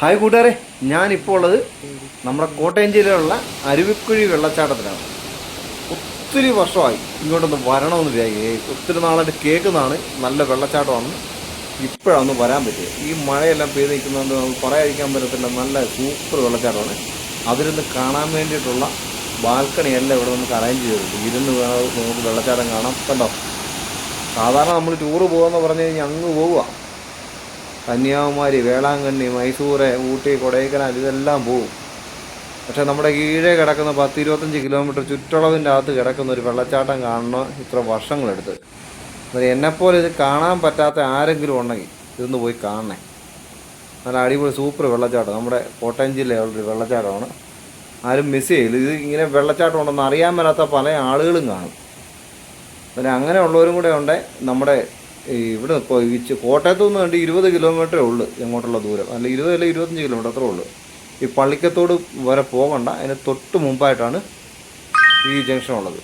Hi കൂട്ടുകാരെ ഞാനിപ്പോൾ ഉള്ളത് നമ്മുടെ കോട്ടയം ജില്ലയിലുള്ള അരുവിക്കുഴി വെള്ളച്ചാട്ടത്തിലാണ്. ഒത്തിരി വർഷമായി ഇങ്ങോട്ടൊന്ന് വരണമെന്ന് വിചാരിക്കുക ഒത്തിരി നാളായിട്ട് കേൾക്കുന്നതാണ് നല്ല വെള്ളച്ചാട്ടമാണ്. ഇപ്പോഴാണ് വരാൻ പറ്റിയത്. ഈ മഴയെല്ലാം പെയ്ത് നിൽക്കുന്നതുകൊണ്ട് നമുക്ക് പറയാതിരിക്കാൻ പറ്റത്തില്ല. നല്ല സൂപ്പർ വെള്ളച്ചാട്ടമാണ്. അതിരുന്ന് കാണാൻ വേണ്ടിയിട്ടുള്ള ബാൽക്കണി എല്ലാം ഇവിടെ നമുക്ക് അറേഞ്ച് ചെയ്തിട്ടുണ്ട്. ഇരുന്ന് നമുക്ക് വെള്ളച്ചാട്ടം കാണാം. കണ്ടോ? സാധാരണ നമ്മൾ ടൂറ് പോകുമെന്ന് പറഞ്ഞു കഴിഞ്ഞാൽ അങ്ങ് പോവുക. കന്യാകുമാരി വേളാങ്കണ്ണി മൈസൂര് ഊട്ടി കൊടൈക്കനാൽ ഇതെല്ലാം പോവും. പക്ഷെ നമ്മുടെ കീഴേ കിടക്കുന്ന പത്ത് ഇരുപത്തഞ്ച് കിലോമീറ്റർ ചുറ്റളവിന്റെ അകത്ത് കിടക്കുന്ന ഒരു വെള്ളച്ചാട്ടം കാണണം? ഇത്ര വർഷങ്ങളെടുത്ത്. അന്നേരം എന്നെപ്പോലെ ഇത് കാണാൻ പറ്റാത്ത ആരെങ്കിലും ഉണ്ടെങ്കിൽ ഇതൊന്ന് പോയി കാണണേ. നല്ല അടിപൊളി സൂപ്പർ വെള്ളച്ചാട്ടം. നമ്മുടെ കോട്ടയം ജില്ലയുള്ളൊരു വെള്ളച്ചാട്ടമാണ്. ആരും മിസ് ചെയ്യില്ല. ഇത് ഇങ്ങനെ വെള്ളച്ചാട്ടം ഉണ്ടെന്ന് അറിയാൻ മേലാത്ത പല ആളുകളും കാണും. പിന്നെ അങ്ങനെയുള്ളവരും കൂടെ ഉണ്ട് നമ്മുടെ ഈ ഇവിടെ ഇപ്പോൾ ഈ കോട്ടയത്ത് നിന്ന് വേണ്ടി ഇരുപത് കിലോമീറ്ററേ ഉള്ളൂ ഇങ്ങോട്ടുള്ള ദൂരം. അല്ല ഇരുപത് അല്ല ഇരുപത്തഞ്ച് കിലോമീറ്റർ അത്രേ ഉള്ളൂ. ഈ പള്ളിക്കത്തോട് വരെ പോകണ്ട. അതിന് തൊട്ട് മുമ്പായിട്ടാണ് ഈ ജംഗ്ഷൻ ഉള്ളത്